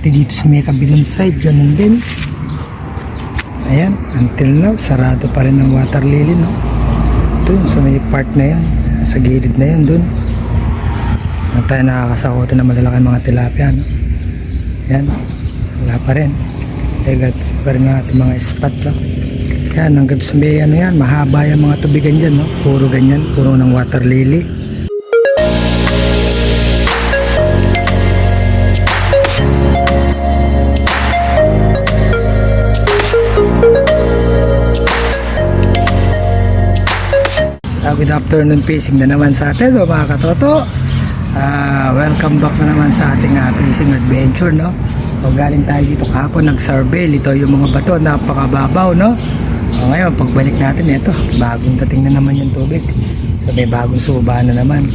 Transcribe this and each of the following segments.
Pati dito sa may kabilang side, ganun din. Ayan, until now, sarado pa rin ang water lily, no? Doon, sa may part na yan, sa gilid na yan, doon. Ang tayo nakakasakotin na malalaki mga tilapia, no? Yan, wala pa rin. Tegat pa rin ang ating mga spot, no? Yan, hanggang sa may ano yan, mahaba yung mga tubigan dyan, no? Puro ganyan, puro ng water lily. Good afternoon fishing na naman sa atin o mga katoto. Ah, welcome back na naman sa ating uh, fishing adventure no. O galing tayo dito kahapon nag-survey ito yung mga bato napakababaw no. O ngayon pagbalik natin ito bagong dating na naman yung tubig. So may bagong suba na naman.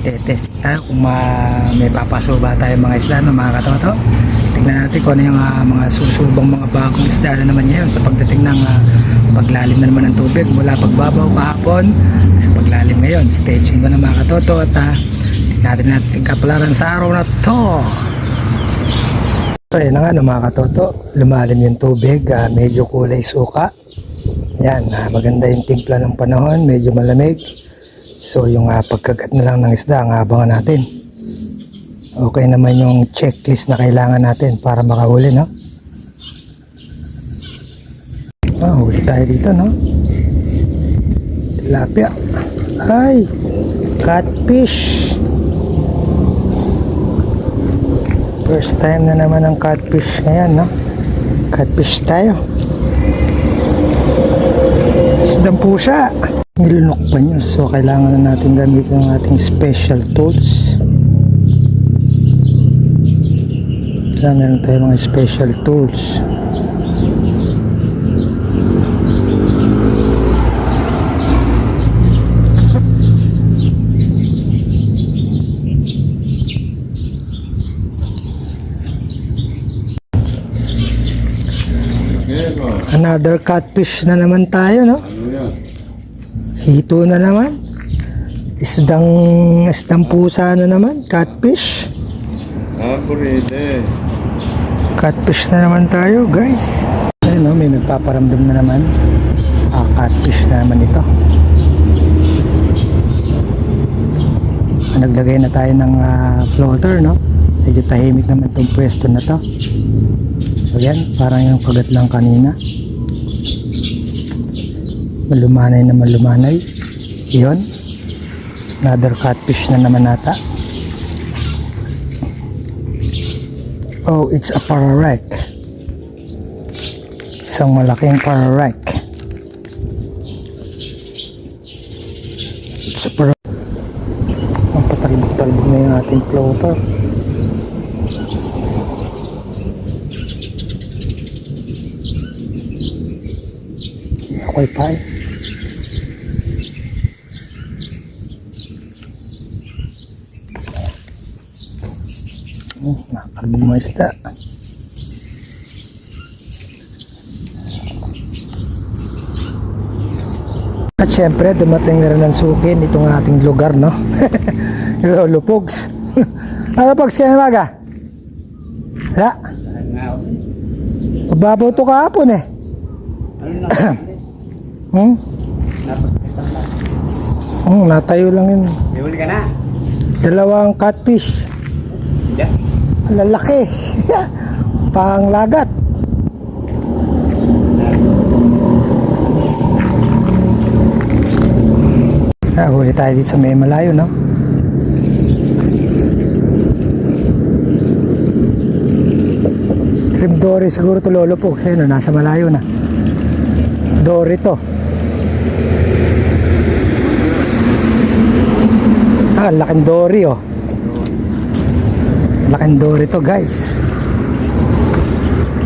Eh, test tayo kung ma- may papasuba tayo mga isda no mga katoto tingnan natin kung ano yung ah, mga susubang mga bagong isda. Na naman ngayon sa pagdating ng ah, paglalim na naman ng tubig mula pagbabaw kahapon sa paglalim ngayon. Stay mo na mga katoto at uh, natin natin kapalaran sa araw na to. So yun na nga no, mga katoto lumalim yung tubig ah, medyo kulay suka. Yan ah, maganda yung timpla ng panahon medyo malamig. So yung ah, pagkagat na lang ng isda ang abangan natin okay naman yung checklist na kailangan natin para makahuli no Ah, huli tayo dito, no? Tilapia. Ay, catfish. First time na naman ang catfish ngayon, no? Catfish tayo. Isdang pusa. Nilunok pa niya. So, kailangan na natin gamitin ang ating special tools. Kailangan meron tayo mga special tools. Another catfish na naman tayo, no? Hito na naman. Isdang, isdang pusa na naman. Catfish. Kurete. Catfish na naman tayo, guys. Ayun, no? May nagpaparamdam na naman. Ah, catfish na naman ito. Naglagay na tayo ng ah, floater, no? Medyo tahimik naman itong pwesto na to. So yan, parang yung kagat lang kanina. Malumanay na malumanay. Yun. Another catfish na naman nata. Oh, it's a pararek. Isang malaking pararek. It's a pararek. Ang patalbog-talbog na yung ating floater. Ako'y pa nakalbog mo isda. At syempre, dumating na rin ng sukin itong ating lugar, no? Lolo Pogs. ano Pogs kaya maga? Wala. Mababaw to kahapon eh. Hmm? Hmm, natayo lang yun. May huli ka na? Dalawang catfish. Hindi. Lalaki. Panglagat. Ah, huli tayo dito sa may malayo, no? Trim Dory siguro to lolo po. Kasi ano, nasa malayo na. Dory to. Ah, laking Dory oh. Laking Dory to guys.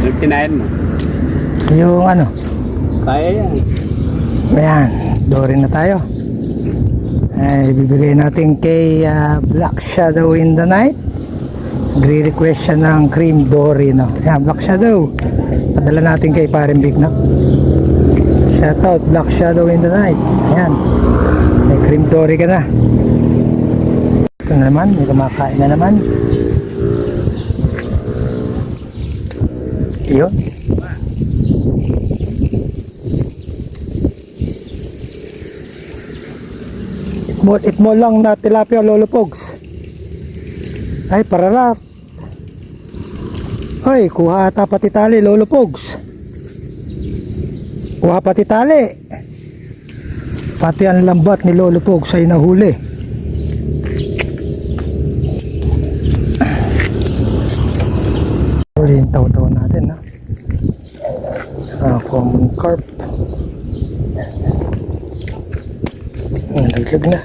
Yung kinain mo. Yung ano, Kaya yan. ayan, Dory na tayo. Ay, bibigay natin kay ah, Black Shadow in the Night. Nagre-request siya ng cream Dory, no? Ayan, Black Shadow. Padala natin kay Paring Big, no? Shout out, Black Shadow in the Night. Ayan. May cream Dory ka na. Ito na naman, may kumakain na naman. Yun. Itmo, itmo lang na tilapia lolo pogs. Ay, pararat. Ay, kuha ata pati tali lolo pogs. Kuha pati tali. Pati ang lambat ni lolo pogs ay nahuli. Huli yung taw-taw natin, ha? Ah, common carp. Ah, Nalaglag na.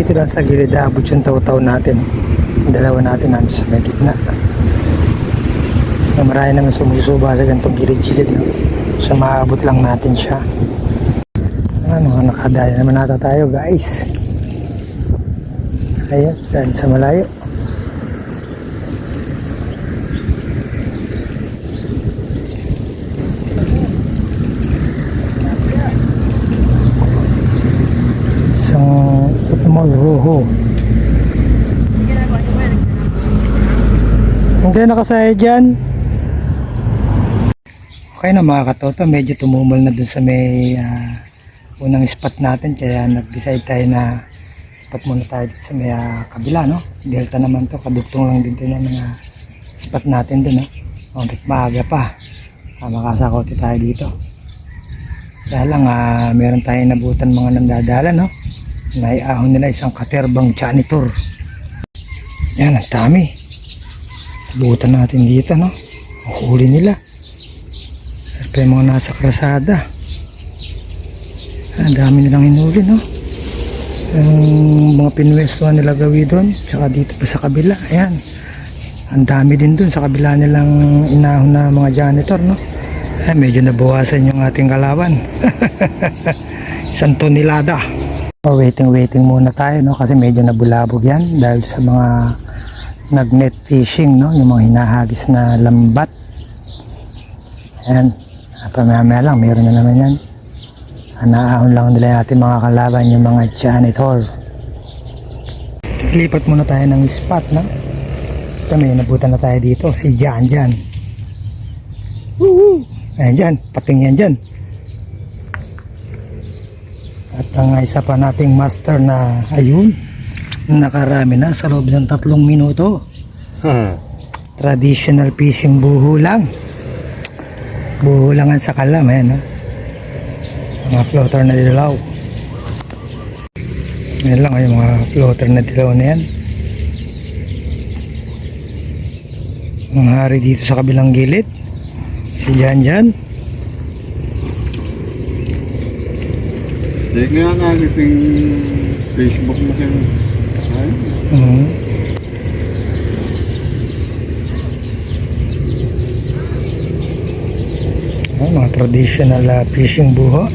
Dito lang sa gilid, abot yung taw-taw natin. Dalawa natin nandun sa may gitna. Na marami naman sumusuba sa ganitong gilid-gilid, no? So, maabot lang natin siya. Ano, nakadaya naman nata tayo, guys. Ayun, dahil sa malayo. isang itmol roho. Kung kayo nakasaya dyan, okay na mga katoto, medyo tumumol na dun sa may ah, unang spot natin, kaya nag-decide tayo na spot muna tayo sa may ah, kabila, no? Delta naman to, kadugtong lang din to ng mga spot natin dun, no? Hanggat maaga pa, ah, makasakoti tayo dito. Kaya lang, ah, meron tayong nabutan mga nandadala, no? Naiahon nila isang katerbang janitor. Yan, ang dami. Nabutan natin dito, no? Huli nila. Pa yung mga nasa krasada. Ang dami nilang hinuli, no? Yung mga pinwestuhan nila gawi doon, tsaka dito pa sa kabila. Ayan. Ang dami din doon sa kabila nilang inahon na mga janitor, no? Ay, medyo nabawasan yung ating kalaban. Isang tonelada. Oh, waiting waiting muna tayo no kasi medyo nabulabog yan dahil sa mga nag-net fishing no yung mga hinahagis na lambat. Ayan. Pamaya lang meron na naman yan. Anaahon lang nila ating mga kalaban yung mga janitor. Lipat muna tayo ng spot no. Ito may nabutan na tayo dito si Jan Jan. Woo! Ayan dyan, pating yan dyan. At ang isa pa nating master na ayun, nakarami na sa loob ng tatlong minuto. Traditional fishing buho lang. Buho lang ang sakalam, ayan ha. Mga floater na dilaw. Yan lang yung mga floater na dilaw na yan. Ang hari dito sa kabilang gilid. Si Jan Jan. Hindi nga nakakit yung Facebook mo kayo. Ay, Mhm. Ayan, mga traditional uh, fishing buho.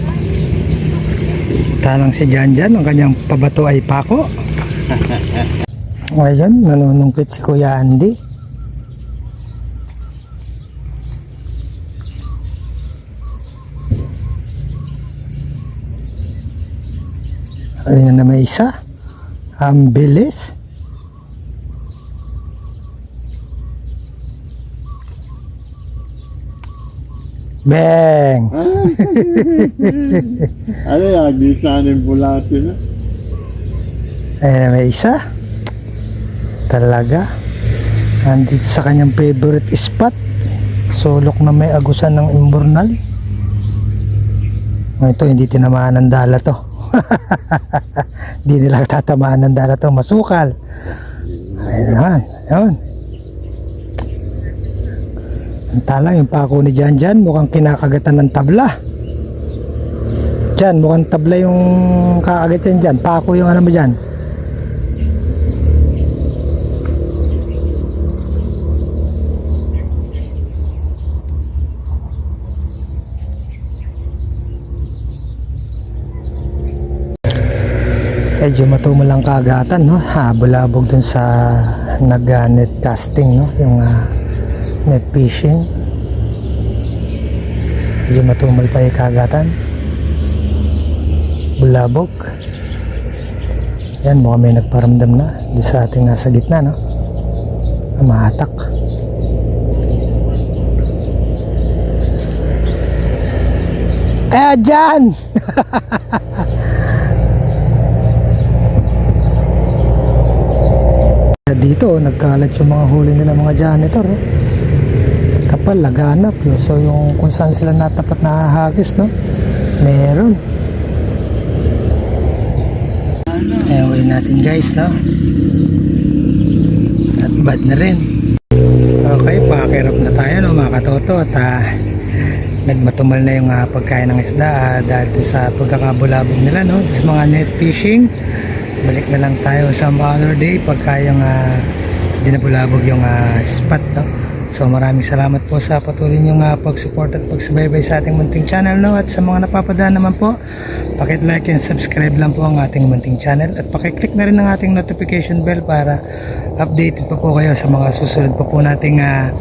Talang si Jan Jan, ang kanyang pabato ay pako. Ngayon, nanunungkit si Kuya Andy. Ayun na may isa. Ang bilis. Bang! ano yan, di sanin bulati na. Ayun na may isa. Talaga. Andito sa kanyang favorite spot. Sulok na may agusan ng imbornal. Oh, Ito, hindi tinamaan ng dala to. Hindi nila tatamaan ng dala to. Masukal. Ayun naman. Ayun. Ang tala, yung pako ni Jan Jan, mukhang kinakagatan ng tabla. Jan, mukhang tabla yung kakagat yan dyan. Pako yung ano mo dyan. medyo matumulang kaagatan no? Habol-habog dun sa nag uh, net casting no? Yung uh, net fishing. Medyo matumal pa yung kaagatan. Bulabog. Yan mukhang may nagparamdam na dun sa ating nasa gitna no? Mahatak eh dyan! Dito, nagkalat yung mga huli nila mga janitor. Oh. Kapal, laganap. Yun. So, yung kung saan sila natapat na hahagis, no? Meron. Ewan natin guys, no? At bad na rin. Okay, pakirap na tayo, no, mga katoto. At ah, nagmatumal na yung ah, pagkain ng isda ah, dahil sa pagkakabulabog nila, no? Sa mga net fishing. Balik na lang tayo sa other day pagka yung uh, dinabulabog yung ah, spot, no? So maraming salamat po sa patuloy niyong uh, pag-support at pagsubaybay sa ating munting channel no? at sa mga napapadaan naman po pakit-like and subscribe lang po ang ating munting channel at pakiclick na rin ang ating notification bell para updated po po kayo sa mga susunod po po nating uh,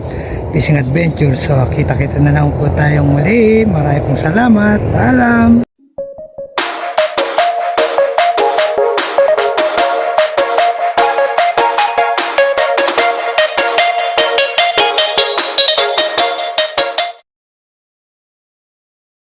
fishing adventure so kita-kita na lang po tayong muli maraming pong salamat paalam